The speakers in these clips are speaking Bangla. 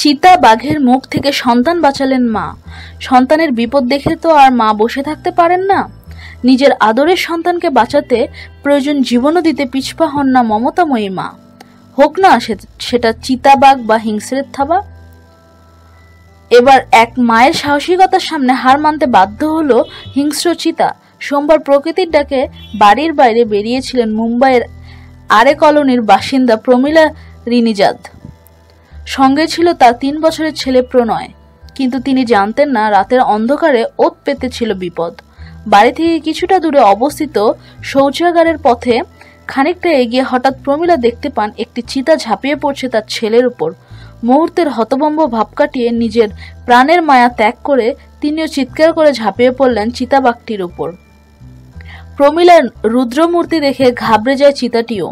চিতা বাঘের মুখ থেকে সন্তান বাঁচালেন মা। সন্তানের বিপদ দেখে তো আর মা বসে থাকতে পারেন না। নিজের আদরের সন্তানকে বাঁচাতে প্রয়োজন জীবনও দিতে পিছপা হন না মমতাময়ী মা। হোক না সেটা চিতাবাঘ বা হিংস্রের থাবা। এবার এক মায়ের সাহসিকতার সামনে হার মানতে বাধ্য হলো হিংস্র চিতা। সোমবার প্রকৃতির ডাকে বাড়ির বাইরে বেরিয়েছিলেন মুম্বাইয়ের আরে কলোনির বাসিন্দা প্রমীলা রিনিজাদ। সঙ্গে ছিল তার তিন বছরের ছেলে প্রণয়। কিন্তু তিনি জানতেন না রাতের অন্ধকারে ওত পেতে ছিল বিপদ। বাড়ি থেকে কিছুটা দূরে অবস্থিত শৌচাগারের পথে খানিকটা এগিয়ে হঠাৎ প্রমীলা দেখতে পান একটি চিতা ঝাঁপিয়ে পড়ছে তার ছেলের উপর। মুহূর্তের হতবম্ব ভাব কাটিয়ে নিজের প্রাণের মায়া ত্যাগ করে তিনিও চিৎকার করে ঝাঁপিয়ে পড়লেন চিতাবাঘটির উপর। প্রমীলার রুদ্রমূর্তি দেখে ঘাবড়ে যায় চিতাটিও।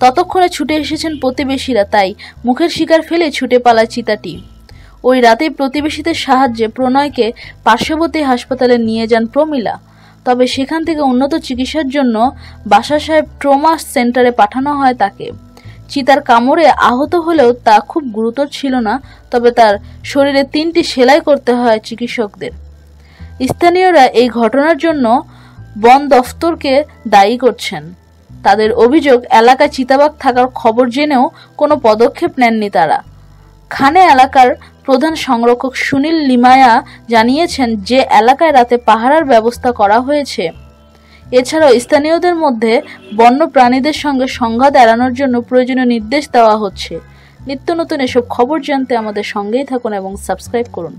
ততক্ষণে ছুটে এসেছেন প্রতিবেশীরা, তাই মুখের শিকার ফেলে ছুটে পালায় চিতাটি ওই রাতেই প্রতিবেশীদের সাহায্যে প্রণয়কে পার্শ্ববর্তী হাসপাতালে নিয়ে যান প্রমীলা। তবে সেখান থেকে উন্নত চিকিৎসার জন্য বাসা সাহেব ট্রমা সেন্টারে পাঠানো হয় তাকে। চিতার কামড়ে আহত হলেও তা খুব গুরুতর ছিল না, তবে তার শরীরে তিনটি সেলাই করতে হয় চিকিৎসকদের। স্থানীয়রা এই ঘটনার জন্য বন দফতরকে দায়ী করছেন। তাদের অভিযোগ, এলাকায় চিতাবাঘ থাকার খবর জেনেও কোনো পদক্ষেপ নেননি তারা। খানে এলাকার প্রধান সংরক্ষক সুনীল লিমায়া জানিয়েছেন যে, এলাকায় রাতে পাহারার ব্যবস্থা করা হয়েছে। এছাড়াও স্থানীয়দের মধ্যে বন্য প্রাণীদের সঙ্গে সংঘাত এড়ানোর জন্য প্রয়োজনীয় নির্দেশ দেওয়া হচ্ছে। নিত্য নতুন এসব খবর জানতে আমাদের সঙ্গেই থাকুন এবং সাবস্ক্রাইব করুন।